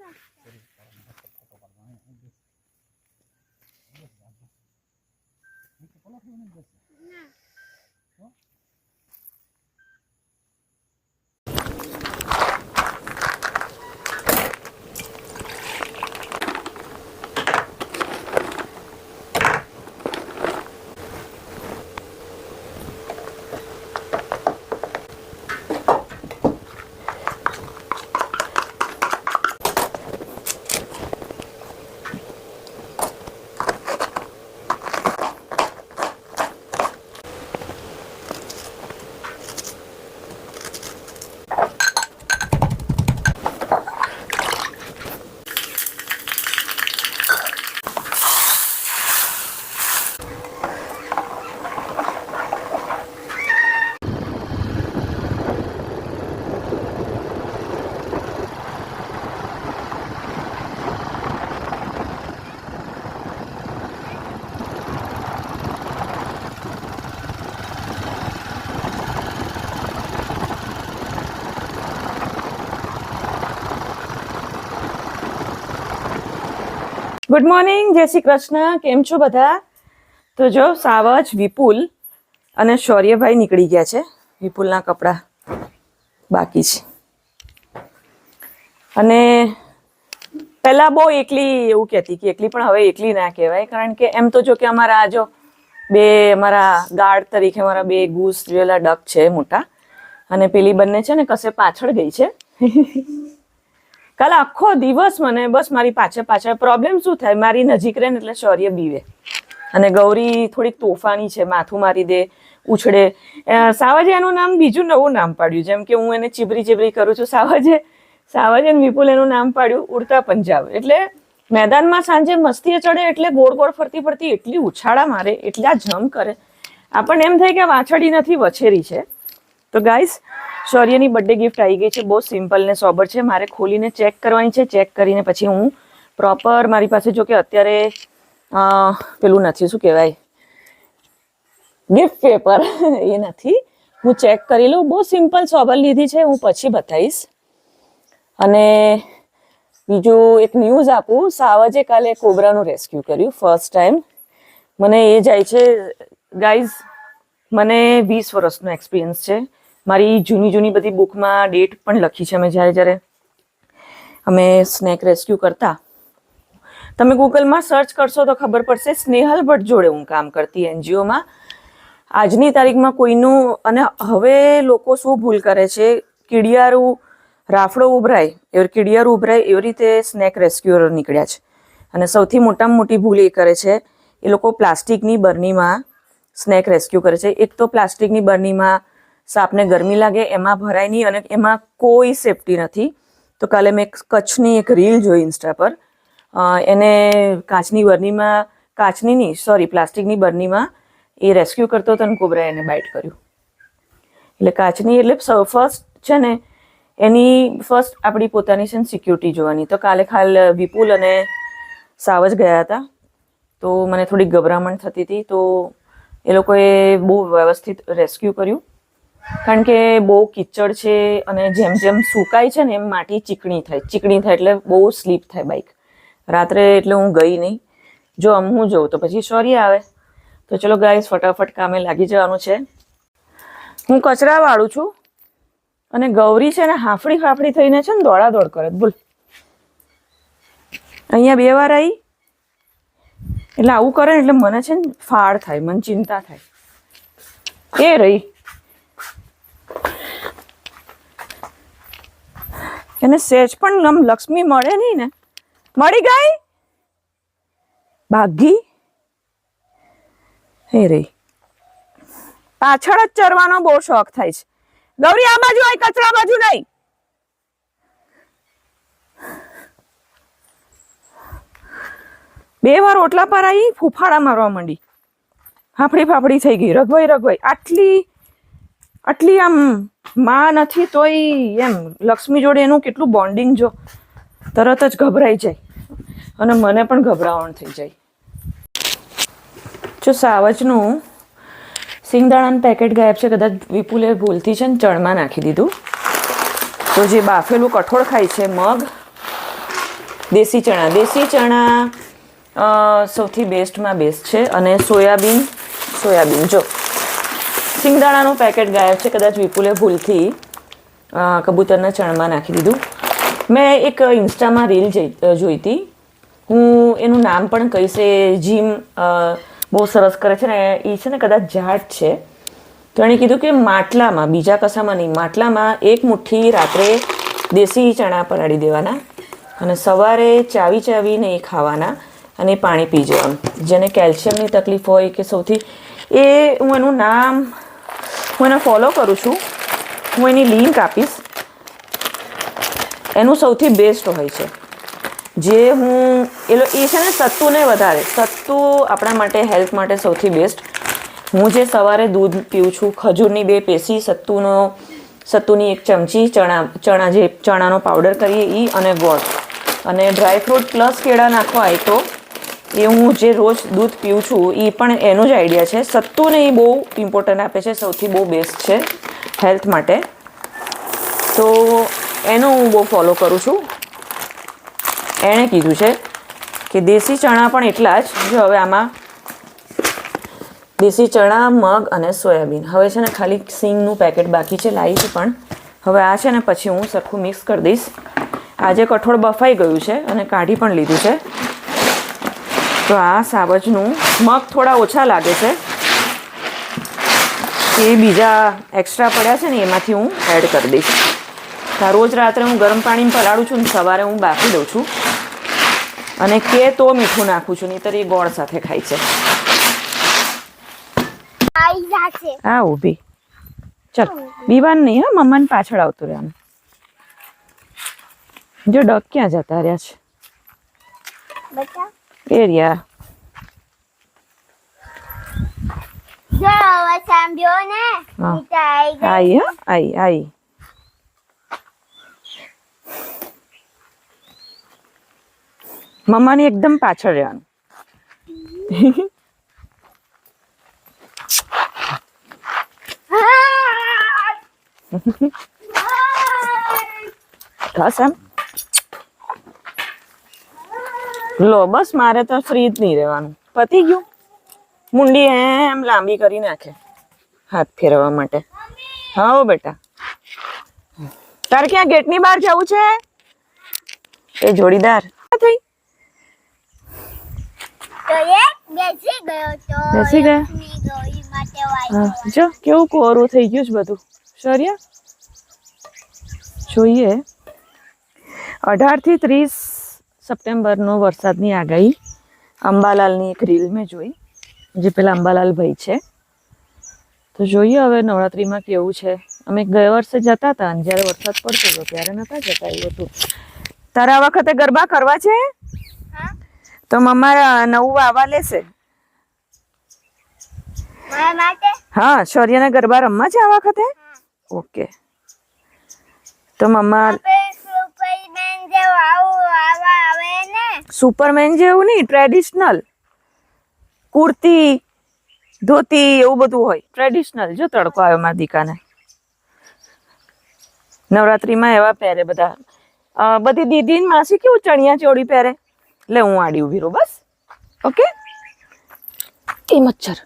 না। Good morning જય શ્રી કૃષ્ણ. કેમ છો બધા? તો જો, સાવજ, વિપુલ અને શૌર્યભાઈ નીકળી ગયા છે. વિપુલના કપડાં બાકી છે. અને પહેલા બહુ એકલી એવું કહેતી કે એકલી પણ હવે એકલી ના કહેવાય. કારણ કે એમ તો જો કે અમારા જો બે અમારા ગાર્ડ તરીકે અમારા બે ગૂસ જેલા ડક છે મોટા. અને પેલી બંને છે ને કશે પાછળ ગઈ છે. કાલે આખો દિવસ મને બસ મારી પાછળ પાછળ પ્રોબ્લેમ શું થાય? મારી નજીક રહે ને એટલે શૌર્ય બીવે. અને ગૌરી થોડીક તોફાની છે, માથું મારી દે, ઉછળે. સાવજે એનું નામ બીજું નવું નામ પાડ્યું, જેમ કે હું એને ચીબરી ચીબરી કરું છું. સાવજે સાવજે વિપુલ એનું નામ પાડ્યું, ઉડતા પંજાબ. એટલે મેદાનમાં સાંજે મસ્તીએ ચડે એટલે ગોળ ગોળ ફરતી ફરતી એટલી ઉછાળા મારે, એટલા જમ કરે. આપણને એમ થાય કે વાછડી નથી, વછેરી છે. તો ગાઈસ શૌર્યની બર્થડે ગિફ્ટ આવી ગઈ છે. બહુ સિમ્પલ ને સોબર છે. મારે ખોલીને ચેક કરવાની છે. ચેક કરીને પછી હું પ્રોપર મારી પાસે જો કે અત્યારે પેલું નથી. શું કહેવાય? ગિફ્ટ પેપર એ નથી. હું ચેક કરી લઉં. બહુ સિમ્પલ સોબર લીધી છે. હું પછી બતાવીશ. અને બીજું એક ન્યૂઝ આપું. સાવજે કાલે કોબરાનું રેસ્ક્યુ કર્યું. ફર્સ્ટ ટાઈમ મને એ જાય છે. ગાઈઝ મને વીસ વર્ષનો એક્સપિરિયન્સ છે. મારી જૂની જૂની બધી બુકમાં ડેટ પણ લખી છે અમે જ્યારે જ્યારે અમે સ્નેક રેસ્ક્યુ કરતા. તમે ગૂગલમાં સર્ચ કરશો તો ખબર પડશે સ્નેહલ ભટ્ટ જોડે હું કામ કરતી એનજીઓમાં. આજની તારીખમાં કોઈનું, અને હવે લોકો શું ભૂલ કરે છે? કીડિયારું રાફડો ઉભરાય એ કીડિયારું ઉભરાય એવી રીતે સ્નેક રેસ્ક્યુઅર નીકળ્યા છે. અને સૌથી મોટામાં મોટી ભૂલ એ કરે છે, એ લોકો પ્લાસ્ટિકની બરણીમાં સ્નેક રેસ્ક્યુ કરે છે. એક તો પ્લાસ્ટિકની બરણીમાં સાપને ગરમી લાગે, એમાં ભરાય નહીં અને એમાં કોઈ સેફટી નથી. તો કાલે મેં કચ્છની એક રીલ જોઈ ઇન્સ્ટા પર. એને કાચની બરણીમાં કાચની નહીં સોરી પ્લાસ્ટિકની બરણીમાં એ રેસ્ક્યુ કરતો હતો અને કોબરાએ એને બાઇટ કર્યું. એટલે કાચની એટલે ફર્સ્ટ છે ને, એની ફર્સ્ટ આપણી પોતાની છે ને સિક્યુરિટી જોવાની. તો કાલે ખાલ વિપુલ અને સાવજ ગયા હતા. તો મને થોડી ગભરામણ થતી હતી. તો એ લોકોએ બહુ વ્યવસ્થિત રેસ્ક્યુ કર્યું. કારણ કે બહુ કિચડ છે અને જેમ જેમ સુકાય છે ને એમ માટી ચીકણી થાય. ચીકણી થાય એટલે બહુ સ્લીપ થાય બાઇક રાત્રે એટલે હું ગઈ નહીં. જો આમ હું જઉં તો પછી સોરી આવે. તો ચલો ગાઈસ ફટાફટ કામે લાગી જવાનું છે. હું કચરા વાળું છું અને ગૌરી છે ને હાફડી હાફડી થઈને છે ને દોડા દોડ કરે બોલ. અહીંયા બે વાર આવી એટલે આવું કરે એટલે મને છે ને ફાળ થાય, મને ચિંતા થાય. એ રહી. એને સેજ પણ આમ લક્ષ્મી મળે નહીં ને. મળી ગઈ? ભાગી? હે રહી પાછળ જ ચરવાનો બહુ શોખ થાય છે. ગૌરી, આ બાજુ આય, કચરા બાજુ નહીં. બે વાર ઓટલા પર આવી ફૂફાડા મારવા માંડી. ફાફડી ફાફડી થઈ ગઈ. રઘવાઈ રઘવાઈ આટલી આટલી આમ માં નથી, તોય એમ, લક્ષ્મી જોડે એનું કેટલું બોન્ડિંગ જો. તરત જ ગભરાઈ જાય. અને મને પણ ગભરાવણ થઈ જાય. જો સાવજનું સિંગદાણાનું પેકેટ ગાયબ છે, કદાચ વિપુલે ભૂલથી છે ને ચણમાં નાખી દીધું. તો જે બાફેલું કઠોળ ખાય છે, મગ, દેશી ચણા. દેશી ચણા સૌથી બેસ્ટમાં બેસ્ટ છે. અને સોયાબીન સોયાબીન, જો. સિંગદાણાનું પેકેટ ગાયબ છે, કદાચ વિપુલે ભૂલથી કબૂતરના ચણમાં નાખી દીધું. મેં એક ઇન્સ્ટામાં રીલ જોઈ હતી. હું એનું નામ પણ કહીશ, એ જીમ બહુ સરસ કરે છે ને એ છે ને કદાચ જાટ છે. તો એણે કીધું કે માટલામાં, બીજા કશામાં નહીં, માટલામાં એક મુઠ્ઠી રાત્રે દેશી ચણા પલાળી દેવાના અને સવારે ચાવી ચાવીને એ ખાવાના અને પાણી પી જવાનું. જેને કેલ્શિયમની તકલીફ હોય કે સૌથી, એ હું એનું નામ હું એને ફોલો કરું છું. હું એની લિંક આપીશ. એનું સૌથી બેસ્ટ હોય છે. જે હું, એ એ છે ને સત્તુને વધારે. સત્તુ આપણા માટે હેલ્થ માટે સૌથી બેસ્ટ હું જે સવારે દૂધ પીઉં છું, ખજૂરની બે પેસી સત્તુનો, સત્તુની એક ચમચી, ચણા ચણા જે, ચણાનો પાવડર કરીએ એ અને ગોળ. અને ડ્રાય ફ્રૂટ પ્લસ કેળા નાખવા એ તો એ હું જે રોજ દૂધ પીઉં છું એ પણ એનો જ આઈડિયા છે. સત્તુને એ બહુ ઇમ્પોર્ટન્ટ આપે છે, સૌથી બહુ બેસ્ટ છે હેલ્થ માટે. તો એનો હું બહુ ફોલો કરું છું. એણે કીધું છે કે દેશી ચણા પણ એટલા જ, જો હવે આમાં દેશી ચણા, મગ અને સોયાબીન. હવે છે ને ખાલી સિંગનું પેકેટ બાકી છે લાવી છું પણ. હવે આ છે ને પછી હું સરખું મિક્સ કરી દઈશ. આજે કઠોળ બફાઈ ગયું છે અને કાઢી પણ લીધું છે. તો આ સાવજનું મગ થોડા ઓછા લાગે છે. એ બીજા એક્સ્ટ્રા પડ્યા છે ને એમાંથી હું એડ કરી દઈશ. રોજ રાત્રે હું ગરમ પાણીમાં પલાળું છું ને સવારે હું બાફી દઉં છું. અને કે તો મીઠું નાખું છું નહીતર એ ગોળ સાથે ખાય છે. હા ઊભી ઊભી. ચલ બીવાન નહીં હા મમ્માને પાછળ આવતું રહે જો ડગ ક્યાં જતા રહ્યા છે? બતા મીઠા આઈ આઈ આઈ મમ્માની એકદમ પાછળ રહેવાનું ઘસ એમ લો બસ મારે તો ફ્રી જ નહીં રહેવાનું. પતી ગયું? મુંડી એમ લાંબી કરી નાખે. હાથ ફેરવવા માટે. હા બેટા. તારે ક્યાં ગેટની બહાર જવું છે? એ જોડીદાર. થઈ? બેસી ગયો જો કેવું કોરું થઈ ગયું છે બધું? શૌર્ય? જોઈએ. અઢારથી ત્રીસ સપ્ટેમ્બરનો વરસાદની આગાહી અંબાલાલની એક રીલ મેં જોઈ જે પેલા અંબાલાલ ભાઈ છે. તો જોઈએ હવે નવરાત્રિમાં કેવું છે. અમે ગયા વર્ષે જતા હતા અને જ્યારે વરસાદ પડતો હતો ત્યારે નતા જતા એવું હતું. તારા આ વખતે ગરબા કરવા છે? હા. તો મમ્મા નવું વાવા લેશે. હા શૌર્યના ગરબા રમવા છે આ વખતે? ઓકે. તો મમ્મા આપણે સુપરમેન જેવું આવું આવા આવે ને સુપરમેન જેવું નહીં ટ્રેડિશનલ કુર્તી, ધોતી એવું બધું હોય. ટ્રેડિશનલ જો તડકો આવ્યો મારા દીકાને. નવરાત્રિમાં એવા પહેરે બધા. બધી દીદી માસી કેવું ચણિયા ચોળી પહેરે? લે, હું આડી ઊભી રહું બસ. ઓકે? એ મચ્છર.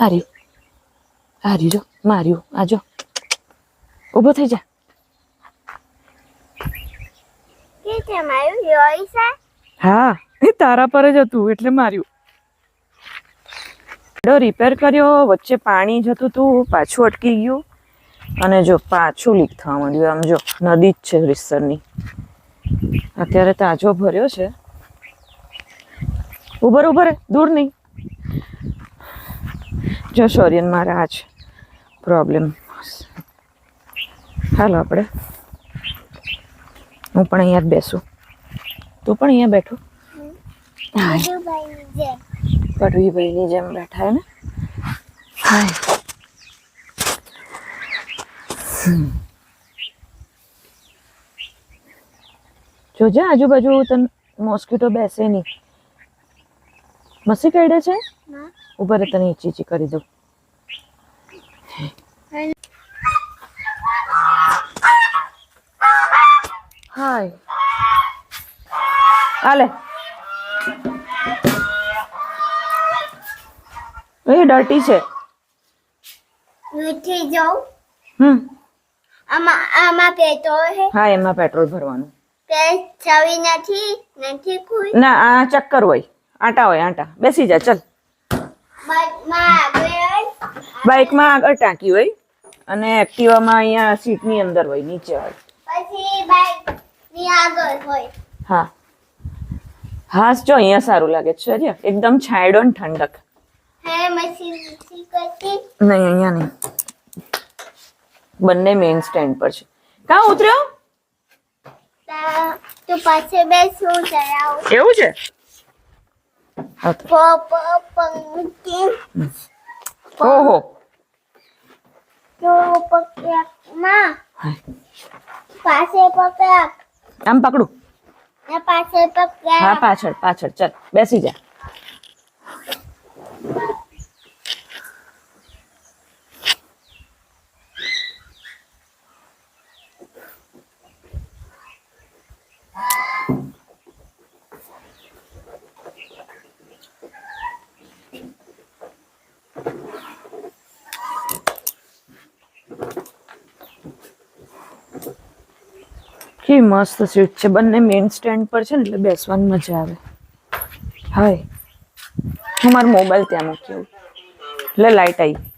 હાર્યું હાર્યું જો. માર્યું. આજો ઊભો થઈ જા. કે છે માર્યું જોઈ છે? હા, એ તારા પર જ હતું, એટલે માર્યું. ડો રિપેર કર્યો, વચ્ચે પાણી જતું હતું પાછું અટકી ગયું. અને જો પાછું લીક થવા માંડ્યું, આમ જો, નદી જ છે રીસરની અત્યારે તાજો ભર્યો છે. ઉભર ઉભર, દૂર નહીં. જો સોરિયન મારા આ જ પ્રોબ્લેમ હાલો, આપણે. હું પણ અહીંયા જ બેસું. તું પણ અહીંયા બેઠો? જે જેમ બેઠા ને? હાય. જોજે આજુબાજુ તને મોસ્કીટો બેસે નહીં. મસી કઈડે છે? ઊભા રે તને ઈચી કરી દઉં. હાય. હાલે. એ ડર્ટી છે. મીઠી જાઉં હમ. આમાં આમાં પેટ્રોલ છે હા એમાં પેટ્રોલ ભરવાનું. તે ચાવી નથી નથી કોઈ? ના આ ચક્કર હોય. આટા હોય આટા. બેસી જા ચલ. બાઇકમાં આગળ. ટાંકી હોય. અને એક્ટિવામાં અહીંયા સીટની અંદર હોય નીચે હોય. પછી બાઇક હા. હાસ જો અહીંયા સારું લાગે છે અરે એકદમ છાંયડો ને ઠંડક. નહીં અહીંયા નહીં. બંને મેઇન સ્ટેન્ડ પર છે. કાં ઉતર્યો? તા- પાસે બેસું ચડાવું એવું છે. ઓહો. તો પકડમાં હા. પાસે પકડ આમ પકડું. ને હા પાછળ પાછળ. ચલ બેસી જા. કેવી મસ્ત સીટ છે. બંને મેઇન સ્ટેન્ડ પર છે ને, એટલે બેસવાની મજા આવે. હાય. હું મારો મોબાઈલ ત્યાં મૂક્યો એટલે લાઈટ આવી